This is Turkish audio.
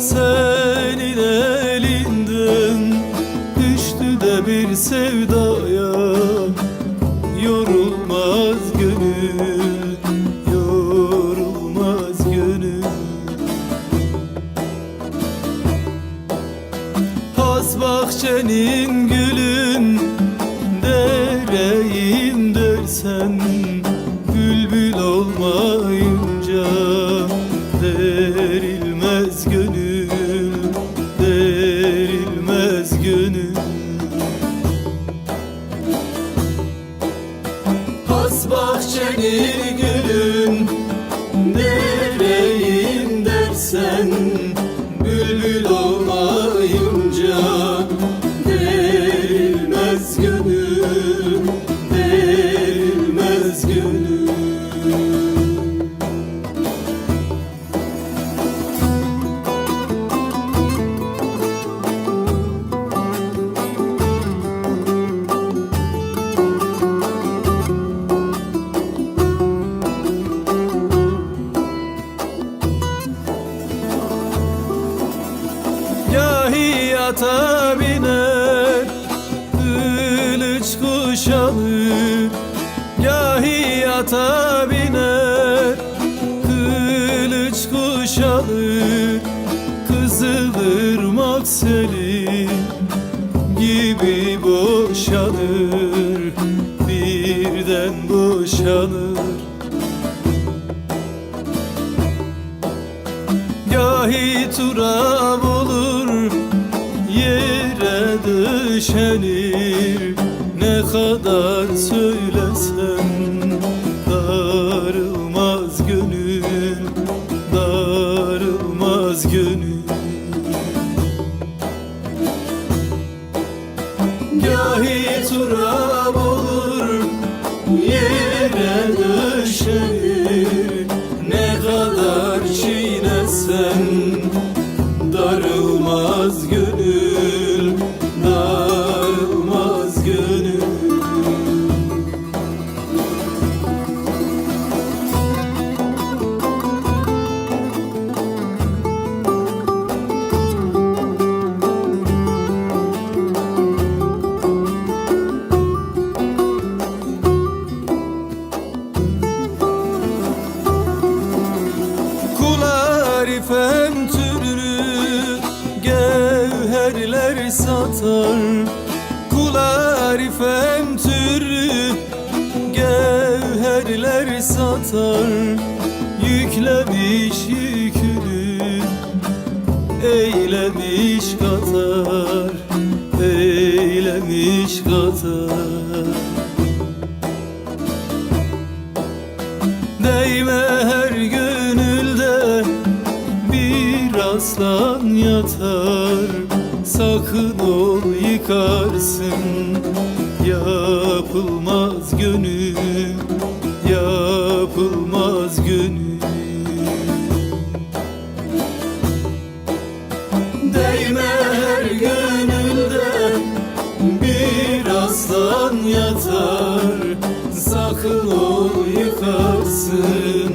Senin elinden düştü de bir sevdaya. Yorulmaz gönül, yorulmaz gönül. Has bahçenin gülün dereyim dersen Bülbül olmayınca bahçenin gülün Nereyim dersen Bülbül olmayınca Derilmez gönül Derilmez gönül ata biner Kılıç kuşanır Gahi ata biner. Kılıç kuşanır Kızılırmak seli Gibi boşanır. Birden boşanır. Gahi turab düşenir Ne kadar söylesem darılmaz gönül Darılmaz gönül. Gahi turab satar Kul arifem türlü gevherler satar Yüklemiş yükünü eylemiş katar Eylemiş katar. Değme her gönülde bir aslan yatar Sakın ol yıkarsın. Yapılmaz gönül Yapılmaz gönül. Değme her gönülde bir aslan yatar. Sakın ol yıkarsın